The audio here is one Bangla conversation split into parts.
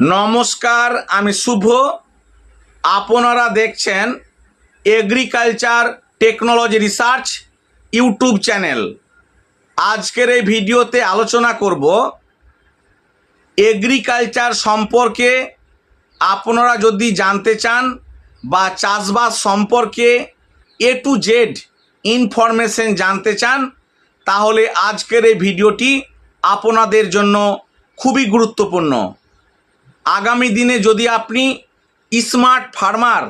নমস্কার, আমি শুভ। আপনারা দেখছেন agriculture technology research YouTube channel আজকের এই ভিডিওতে আলোচনা করব এগ্রিকালচার সম্পর্কে। আপনারা যদি জানতে চান বা চাষবাস সম্পর্কে এ টু জেড ইনফরমেশন জানতে চান, তাহলে আজকের এই ভিডিওটি আপনাদের জন্য খুবই গুরুত্বপূর্ণ। আগামী দিনে যদি আপনি স্মার্ট ফার্মার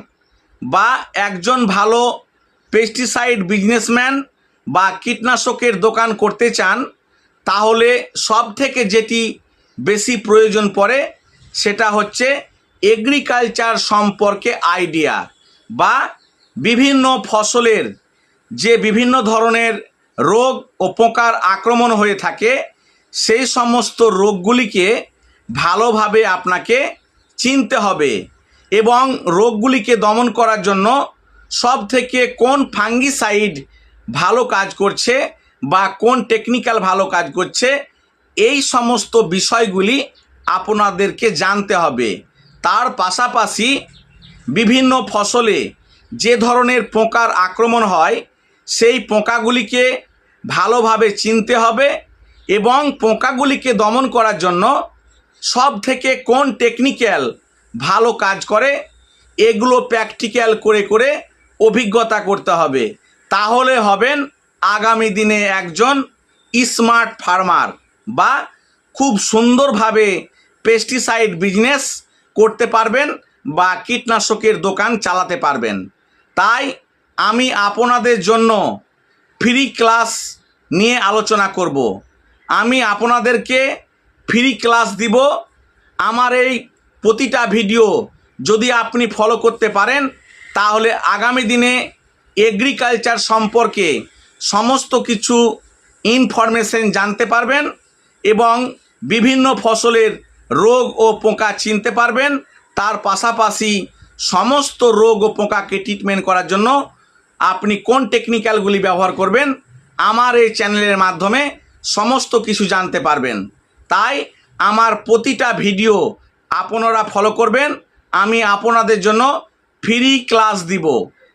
বা একজন ভালো পেস্টিসাইড বিজনেসম্যান বা কীটনাশকের দোকান করতে চান, তাহলে সব থেকে যেটি বেশি প্রয়োজন পড়ে সেটা হচ্ছে এগ্রিকালচার সম্পর্কে আইডিয়া বা বিভিন্ন ফসলের যে বিভিন্ন ধরনের রোগ ও পোকার আক্রমণ হয়ে থাকে, সেই সমস্ত রোগগুলিকে ভালোভাবে আপনাকে চিনতে হবে এবং রোগগুলিকে দমন করার জন্য সব থেকে কোন ফাঙ্গিসাইড ভালো কাজ করছে বা কোন টেকনিক্যাল ভালো কাজ করছে, এই সমস্ত বিষয়গুলি আপনাদেরকে জানতে হবে। তার পাশাপাশি বিভিন্ন ফসলে যে ধরনের পোকার আক্রমণ হয়, সেই পোকাগুলিকে ভালোভাবে চিনতে হবে এবং পোকাগুলিকে দমন করার জন্য সব থেকে কোন টেকনিক্যাল ভালো কাজ করে, এগুলো প্র্যাকটিক্যাল করে করে অভিজ্ঞতা করতে হবে। তাহলে হবেন আগামী দিনে একজন স্মার্ট ফার্মার বা খুব সুন্দরভাবে পেস্টিসাইড বিজনেস করতে পারবেন বা কীটনাশকের দোকান চালাতে পারবেন। তাই আমি আপনাদের জন্য ফ্রি ক্লাস নিয়ে আলোচনা করব। আমি আপনাদেরকে ফ্রি ক্লাস দিব। আমার এই প্রতিটা ভিডিও যদি আপনি ফলো করতে পারেন, তাহলে আগামী দিনে এগ্রিকালচার সম্পর্কে সমস্ত কিছু ইনফরমেশন জানতে পারবেন এবং বিভিন্ন ফসলের রোগ ও পোকা চিনতে পারবেন। তার পাশাপাশি সমস্ত রোগ ও পোকাকে ট্রিটমেন্ট করার জন্য আপনি কোন টেকনিক্যালগুলি ব্যবহার করবেন, আমার এই চ্যানেলের মাধ্যমে সমস্ত কিছু জানতে পারবেন। তাই আমার প্রতিটা ভিডিও আপনারা ফলো করবেন। আমি আপনাদের জন্য ফ্রি ক্লাস দিব।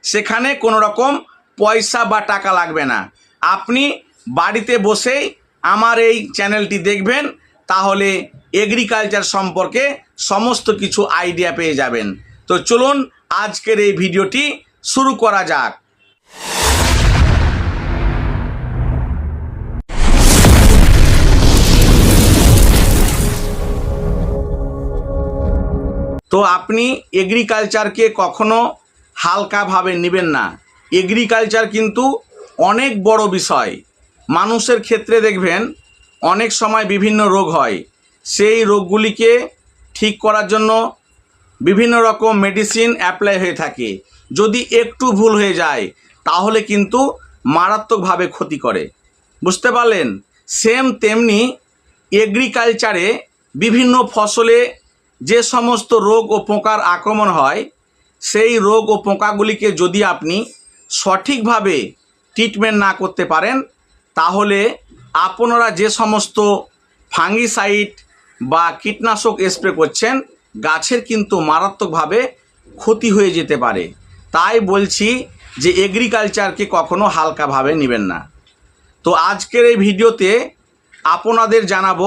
সেখানে কোনো রকম পয়সা বা টাকা লাগবে না। আপনি বাড়িতে বসেই আমার এই চ্যানেলটি দেখবেন, তাহলে এগ্রিকালচার সম্পর্কে সমস্ত কিছু আইডিয়া পেয়ে যাবেন। তো চলুন, আজকের এই ভিডিওটি শুরু করা যাক। তো আপনি এগ্রিকালচারকে কখনো হালকাভাবে নেবেন না। এগ্রিকালচার কিন্তু অনেক বড় বিষয়। মানুষের ক্ষেত্রে দেখবেন অনেক সময় বিভিন্ন রোগ হয়। সেই রোগগুলিকে ঠিক করার জন্য বিভিন্ন রকম মেডিসিন অ্যাপ্লাই হয়ে থাকে। যদি একটু ভুল হয়ে যায়, তাহলে কিন্তু মারাত্মকভাবে ক্ষতি করে। বুঝতে পারলেন? সেম তেমনি এগ্রিকালচারে বিভিন্ন ফসলে যে সমস্ত রোগ ও পোকার আক্রমণ হয়, সেই রোগ ও পোকাগুলিকে যদি আপনি সঠিকভাবে ট্রিটমেন্ট না করতে পারেন, তাহলে আপনারা যে সমস্ত ফাঙ্গিসাইড বা কীটনাশক স্প্রে করছেন, গাছের কিন্তু মারাত্মকভাবে ক্ষতি হয়ে যেতে পারে। তাই বলছি যে এগ্রিকালচারকে কখনো হালকাভাবে নেবেন না। তো আজকের এই ভিডিওতে আপনাদের জানাব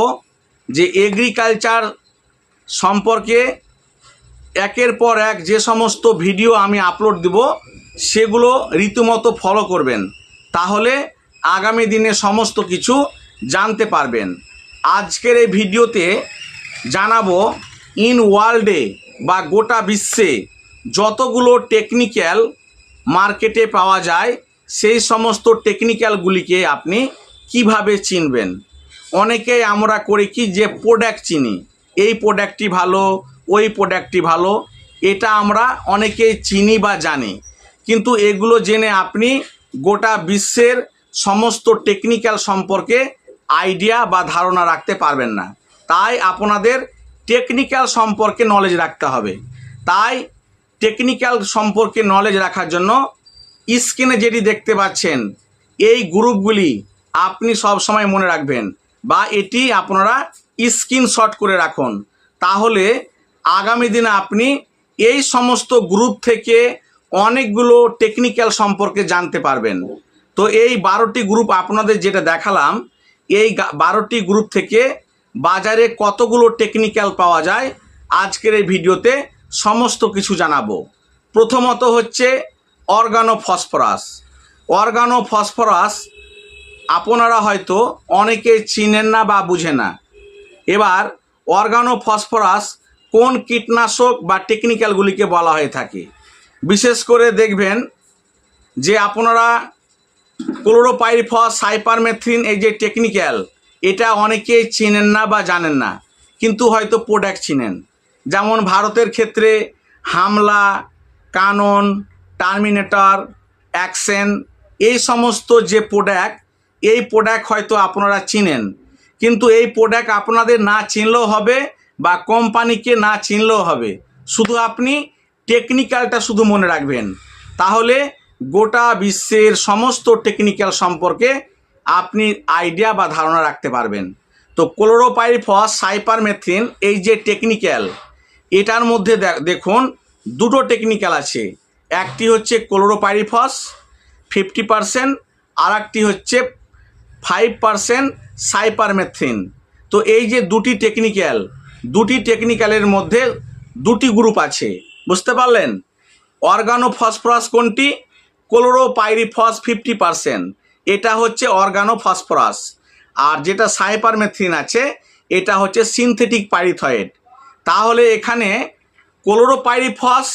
যে এগ্রিকালচার সম্পর্কে একের পর এক যে সমস্ত ভিডিও আমি আপলোড দেব, সেগুলো রীতিমতো ফলো করবেন। তাহলে আগামী দিনে সমস্ত কিছু জানতে পারবেন। আজকের এই ভিডিওতে জানাব ইন ওয়ার্ল্ডে বা গোটা বিশ্বে যতগুলো টেকনিক্যাল মার্কেটে পাওয়া যায়, সেই সমস্ত টেকনিক্যালগুলিকে আপনি কীভাবে চিনবেন? অনেকেই আমরা করি কি যে প্রোডাক্ট চিনি। এই প্রোডাক্টটি ভালো, ওই প্রোডাক্টটি ভালো। এটা আমরা অনেকেই চিনি বা জানি। কিন্তু এগুলো জেনে আপনি গোটা বিশ্বের সমস্ত টেকনিক্যাল সম্পর্কে আইডিয়া বা ধারণা রাখতে পারবেন না। তাই আপনাদের টেকনিক্যাল সম্পর্কে নলেজ রাখতে হবে। তাই টেকনিক্যাল সম্পর্কে নলেজ রাখার জন্য স্ক্রিনে যেটি দেখতে পাচ্ছেন, এই গ্রুপগুলি আপনি সব সময় মনে রাখবেন। বা এটি আপনারা স্ক্রিনশট করে রাখুন। তাহলে আগামী দিনে আপনি এই সমস্ত গ্রুপ থেকে অনেকগুলো টেকনিক্যাল সম্পর্কে জানতে পারবেন। তো এই বারোটি গ্রুপ আপনাদের যেটা দেখালাম, এই বারোটি গ্রুপ থেকে বাজারে কতগুলো টেকনিক্যাল পাওয়া যায়, আজকের এই ভিডিওতে সমস্ত কিছু জানাব। প্রথমত হচ্ছে অর্গানো ফসফরাস অর্গানো ফসফরাস আপনারা হয়তো অনেকে চিনেন না বা বুঝে না। এবার অর্গানো ফসফরাস কোন কীটনাশক বা টেকনিক্যালগুলিকে বলা হয়ে থাকে? বিশেষ করে দেখবেন যে আপনারা ক্লোরোপাইরিফস সাইপারমেথ্রিন এই যে টেকনিক্যাল, এটা অনেকেই চেনেন না বা জানেন না, কিন্তু হয়তো প্রোডাক্ট চিনেন। যেমন ভারতের ক্ষেত্রে হামলা, কানন, টার্মিনেটর, অ্যাকশন, এই সমস্ত যে প্রোডাক্ট এই প্রোডাক্ট হয়তো আপনারা চিনেন। কিন্তু এই প্রোডাক্ট আপনাদের না চিনলেও হবে বা কোম্পানিকে না চিনলেও হবে। শুধু আপনি টেকনিক্যালটা শুধু মনে রাখবেন। তাহলে গোটা বিশ্বের সমস্ত টেকনিক্যাল সম্পর্কে আপনি আইডিয়া বা ধারণা রাখতে পারবেন। তো ক্লোরোপাইরিফস সাইপারমেথ্রিন এই যে টেকনিক্যাল এটার মধ্যে দেখুন, দুটো টেকনিক্যাল আছে। একটি হচ্ছে ক্লোরোপাইরিফস ফিফটি পারসেন্ট আর একটি হচ্ছে ফাইভ পারসেন্ট সাইপারমেথ্রিন তো এই যে দুটি টেকনিক্যাল দুটি টেকনিক্যালের মধ্যে দুটি গ্রুপ আছে, বুঝতে পারলেন? অর্গানো ফসফরাস কোনটি? ক্লোরোপাইরিফস ফিফটি পারসেন্ট এটা হচ্ছে অর্গানো ফসফরাস আর যেটা সাইপারমেথ্রিন আছে, এটা হচ্ছে সিনথেটিক পাইরিথয়েড তাহলে এখানে ক্লোরোপাইরিফস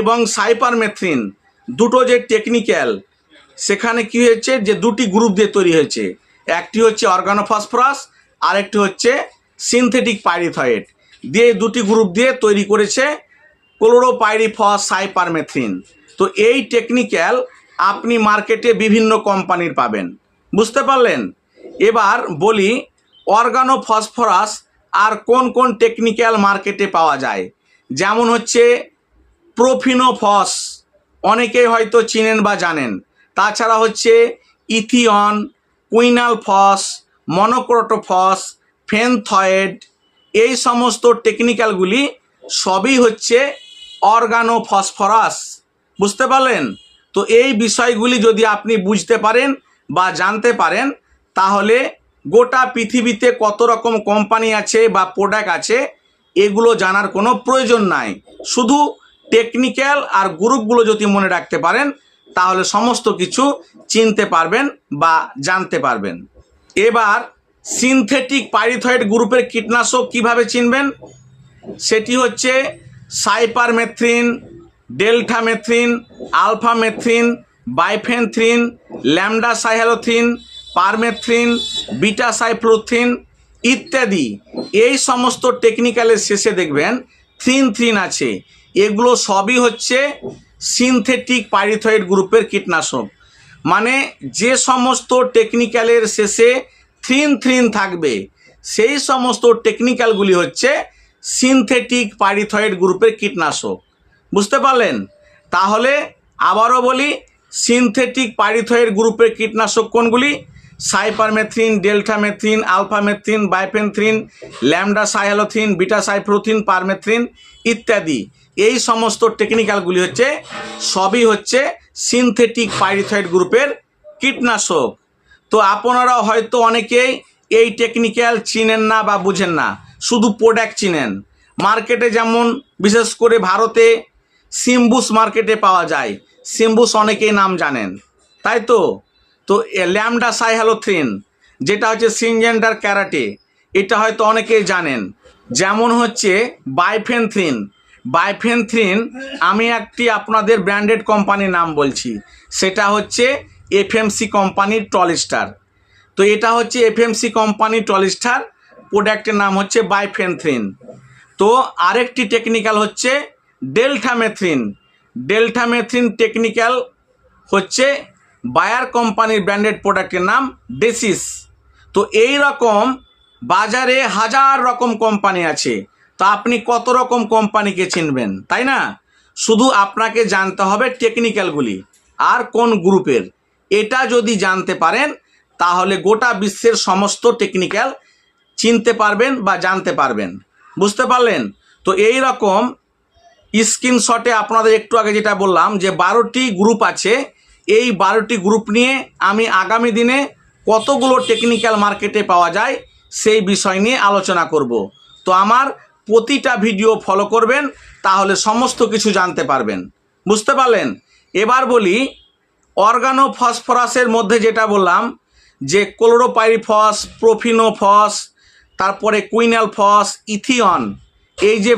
এবং সাইপারমেথ্রিন দুটো যে টেকনিক্যাল সেখানে কি হয়েছে? যে দুটি গ্রুপ দিয়ে তৈরি হয়েছে। একটি হচ্ছে অর্গানোফসফরাস, আরেকটি হচ্ছে সিনথেটিক পাইরিথয়েড। দিয়ে দুটি গ্রুপ দিয়ে তৈরি করেছে ক্লোরোপাইরিফস সাইপারমেথ্রিন তো এই টেকনিক্যাল আপনি মার্কেটে বিভিন্ন কোম্পানির পাবেন। বুঝতে পারলেন? এবার বলি অর্গানো ফসফরাস আর কোন কোন টেকনিক্যাল মার্কেটে পাওয়া যায়। যেমন হচ্ছে প্রোফিনোফস, অনেকেই হয়তো চিনেন বা জানেন। তাছাড়া হচ্ছে ইথিয়ন কুইনাল ফস, মনোক্রোটোফস, ফেনথয়েড, এই সমস্ত টেকনিক্যালগুলি সবই হচ্ছে অর্গানো ফসফরাস বুঝতে পারলেন? তো এই বিষয়গুলি যদি আপনি বুঝতে পারেন বা জানতে পারেন, তাহলে গোটা পৃথিবীতে কত রকম কোম্পানি আছে বা প্রোডাক্ট আছে, এগুলো জানার কোনো প্রয়োজন নাই। শুধু টেকনিক্যাল আর গ্রুপগুলো যদি মনে রাখতে পারেন তাহলে সমস্ত কিছু চিনতে পারবেন বা জানতে পারবেন। এবার সিনথেটিক পাইরিথয়েড গ্রুপের কীটনাশক কীভাবে চিনবেন? সেটি হচ্ছে cypermethrin, deltamethrin, alphamethrin, bifenthrin lambda cyhalothrin permethrin beta cyfluthrin ইত্যাদি। এই সমস্ত টেকনিক্যালের শেষে দেখবেন থ্রিন থ্রিন আছে। এগুলো সবই হচ্ছে সিনথেটিক পাইরিথয়েড গ্রুপের কীটনাশক। মানে যে সমস্ত টেকনিক্যালের শেষে থ্রিন থ্রিন থাকবে, সেই সমস্ত টেকনিক্যালগুলি হচ্ছে সিনথেটিক পাইরিথয়েড গ্রুপের কীটনাশক। বুঝতে পারলেন? তাহলে আবারও বলি সিনথেটিক পাইরিথয়েড গ্রুপের কীটনাশক কোনগুলি? Cypermethrin, deltamethrin, alphamethrin bifenthrin lambda cyhalothrin, beta cyfluthrin permethrin ইত্যাদি। এই সমস্ত টেকনিক্যালগুলি হচ্ছে, সবই হচ্ছে সিনথেটিক পাইরিথয়েড গ্রুপের কীটনাশক। তো আপনারা হয়তো অনেকেই এই টেকনিক্যাল চিনেন না বা বুঝেন না, শুধু প্রোডাক্ট চিনেন। মার্কেটে যেমন, বিশেষ করে ভারতে সিম্বুস মার্কেটে পাওয়া যায়। সিম্বুস অনেকেই নাম জানেন। তাই তো? তো ল্যামডা সাইহ্যালোথ্রিন যেটা হচ্ছে সিনজেন্ডার ক্যারাটে এটা হয়তো অনেকেই জানেন। যেমন হচ্ছে বাইফেনথ্রিন বাইফেনথ্রিন আমি একটি আপনাদের ব্র্যান্ডেড কোম্পানির নাম বলছি। সেটা হচ্ছে এফএমসি কোম্পানির টলিস্টার তো এটা হচ্ছে এফএমসি কোম্পানির টলিস্টার প্রোডাক্টের নাম হচ্ছে বাইফেনথ্রিন তো আরেকটি টেকনিক্যাল হচ্ছে ডেল্টামেথ্রিন ডেল্টামেথ্রিন টেকনিক্যাল হচ্ছে বায়ার কোম্পানির ব্র্যান্ডেড প্রোডাক্টের নাম ডেসিস তো এই রকম বাজারে হাজার রকম কোম্পানি আছে। তো আপনি কত রকম কোম্পানিকে চিনবেন, তাই না? শুধু আপনাকে জানতে হবে টেকনিক্যালগুলি আর কোন গ্রুপের? এটা যদি জানতে পারেন, তাহলে গোটা বিশ্বের সমস্ত টেকনিক্যাল চিনতে পারবেন বা জানতে পারবেন। বুঝতে পারলেন? তো এই রকম স্ক্রিনশটে আপনাদের একটু আগে যেটা বললাম, যে বারোটি গ্রুপ আছে, এই বারোটি গ্রুপ নিয়ে আমি আগামী দিনে কতগুলো টেকনিক্যাল মার্কেটে পাওয়া যায়, সেই বিষয় নিয়ে আলোচনা করব। তো আমার প্রতিটা ভিডিও ফলো করবেন, তাহলে সমস্ত কিছু জানতে পারবেন। বুঝতে পারলেন? এবার বলি অর্গানো ফসফরাসের মধ্যে যেটা বললাম, যে ক্লোরোপাইরিফস, প্রোফিনোফস, তারপরে কুইনাল ফস ইথিয়ন, এই যে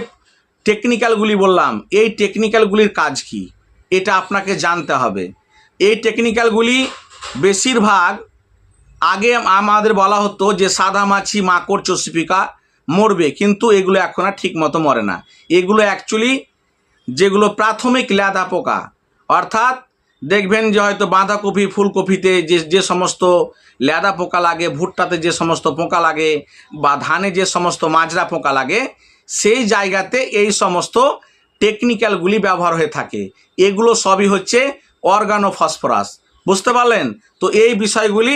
টেকনিক্যালগুলি বললাম, এই টেকনিক্যালগুলির কাজ কি? এটা আপনাকে জানতে হবে। এই টেকনিক্যালগুলি বেশিরভাগ আগে আমাদের বলা হতো যে সাদা মাছি মাকড় চষিপিকা মরবে, কিন্তু এগুলো এখন আর ঠিক মতো মরে না। এগুলো অ্যাকচুয়ালি যেগুলো প্রাথমিক ল্যাদা পোকা। অর্থাৎ দেখবেন যে হয়তো বাঁধাকপি, ফুলকপিতে যে যে সমস্ত ল্যাদা পোকা লাগে, ভুট্টাতে যে সমস্ত পোকা লাগে বা ধানে যে সমস্ত মাজরা পোকা লাগে, সেই জায়গাতে এই সমস্ত টেকনিক্যালগুলি ব্যবহার হয়ে থাকে। এগুলো সবই হচ্ছে অর্গানো ফসফরাস বুঝতে পারলেন? তো এই বিষয়গুলি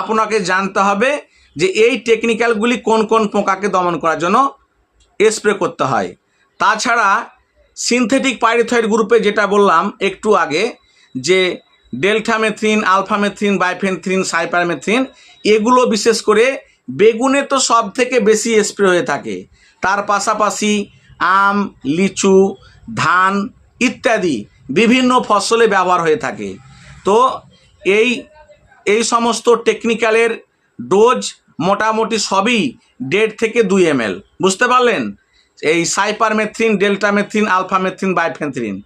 আপনাকে জানতে হবে যে এই টেকনিক্যালগুলি কোন কোন পোকাকে দমন করার জন্য স্প্রে করতে হয়। তাছাড়া সিনথেটিক পাইরিথয়েড গ্রুপে যেটা বললাম একটু আগে, যে ডেল্টামেথ্রিন আলফামেথ্রিন বাইফেনথ্রিন সাইপারমেথ্রিন এগুলো বিশেষ করে বেগুনে তো সব থেকে বেশি স্প্রে হয়ে থাকে। তার পাশাপাশি আম, লিচু, ধান ইত্যাদি বিভিন্ন ফসলে ব্যবহার হয়ে থাকে। তো এই এই সমস্ত টেকনিক্যালের ডোজ মোটামুটি সবই দেড় থেকে দুই এম বুঝতে পারলেন? এই সাইপারমেথ্রিন, ডেল্টামেথ্রিন, আলফামেথ্রিন, বাইফেন্থ্রিন,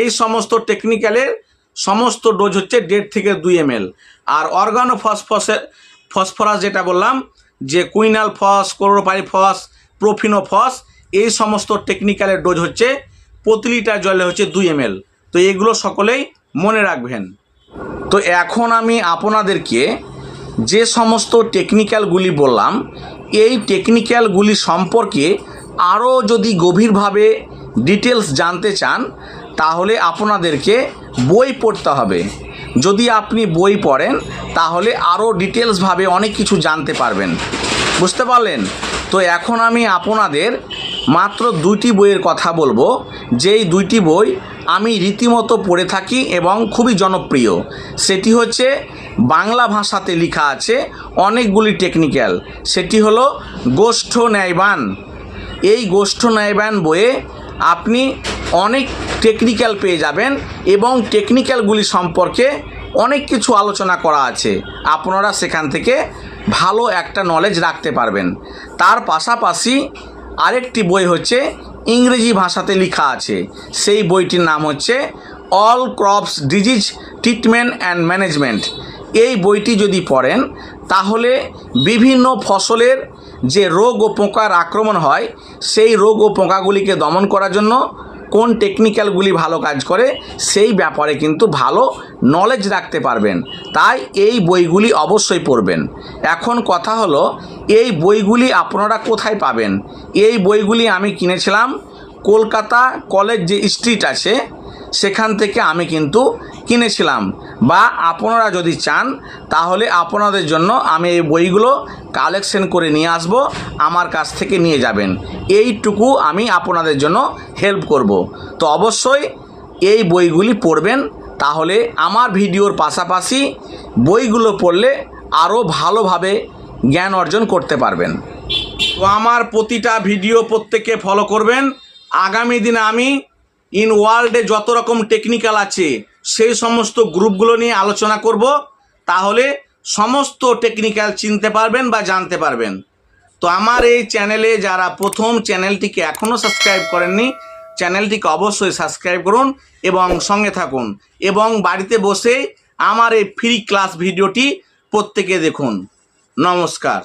এই সমস্ত টেকনিক্যালের সমস্ত ডোজ হচ্ছে দেড় থেকে দুই এম আর অর্গানো ফসফসে ফসফরাস যেটা বললাম, যে কুইনাল ফস ক্লোরোপাইরি ফস, প্রোফিনো ফস, এই সমস্ত টেকনিক্যালের ডোজ হচ্ছে প্রতি লিটার জলে হচ্ছে দুই এম তো এগুলো সকলেই মনে রাখবেন। তো এখন আমি আপনাদেরকে যে সমস্ত টেকনিক্যালগুলি বললাম, এই টেকনিক্যালগুলি সম্পর্কে আরও যদি গভীরভাবে ডিটেলস জানতে চান, তাহলে আপনাদেরকে বই পড়তে হবে। যদি আপনি বই পড়েন, তাহলে আরও ডিটেলসভাবে অনেক কিছু জানতে পারবেন। বুঝতে পারলেন? তো এখন আমি আপনাদের মাত্র দুইটি বইয়ের কথা বলব। যেই দুইটি বই আমি রীতিমতো পড়ে থাকি এবং খুবই জনপ্রিয়। সেটি হচ্ছে বাংলা ভাষাতে লেখা আছে অনেকগুলি টেকনিক্যাল সেটি হলো গোষ্ঠ ন্যায়বান। এই গোষ্ঠ ন্যায়বান বইয়ে আপনি অনেক টেকনিক্যাল পেয়ে যাবেন এবং টেকনিক্যালগুলি সম্পর্কে অনেক কিছু আলোচনা করা আছে। আপনারা সেখান থেকে ভালো একটা নলেজ রাখতে পারবেন। তার পাশাপাশি আরেকটি বই হচ্ছে ইংরেজি ভাষাতে লেখা আছে। সেই বইটির নাম হচ্ছে all crops disease treatment and management এই বইটি যদি পড়েন, তাহলে বিভিন্ন ফসলের যে রোগ ও পোকার আক্রমণ হয়, সেই রোগ ও পোকাগুলিকে দমন করার জন্য কোন টেকনিক্যালগুলি ভালো কাজ করে, সেই ব্যাপারে কিন্তু ভালো নলেজ রাখতে পারবেন। তাই এই বইগুলি অবশ্যই পড়বেন। এখন কথা হলো, এই বইগুলি আপনারা কোথায় পাবেন? এই বইগুলি আমি কিনেছিলাম কলকাতা কলেজ যে স্ট্রিট আছে সেখান থেকে আমি কিন্তু কিনেছিলাম। বা আপনারা যদি চান, তাহলে আপনাদের জন্য আমি এই বইগুলো কালেকশন করে নিয়ে আসব, আমার কাছ থেকে নিয়ে যাবেন। এইটুকু আমি আপনাদের জন্য হেল্প করব। তো অবশ্যই এই বইগুলি পড়বেন, তাহলে আমার ভিডিওর পাশাপাশি বইগুলো পড়লে আরও ভালোভাবে জ্ঞান অর্জন করতে পারবেন। তো আমার প্রতিটা ভিডিও প্রত্যেকে ফলো করবেন। আগামী দিনে আমি ইন ওয়ার্ল্ডে যত রকম টেকনিক্যাল আছে, সেই সমস্ত গ্রুপগুলো নিয়ে আলোচনা করব, তাহলে সমস্ত টেকনিক্যাল চিনতে পারবেন বা জানতে পারবেন। তো আমার এই চ্যানেলে যারা প্রথম, চ্যানেলটিকে এখনও সাবস্ক্রাইব করেননি, চ্যানেলটিকে অবশ্যই সাবস্ক্রাইব করুন এবং সঙ্গে থাকুন এবং বাড়িতে বসে আমার এই ফ্রি ক্লাস ভিডিওটি প্রত্যেকে দেখুন। নমস্কার।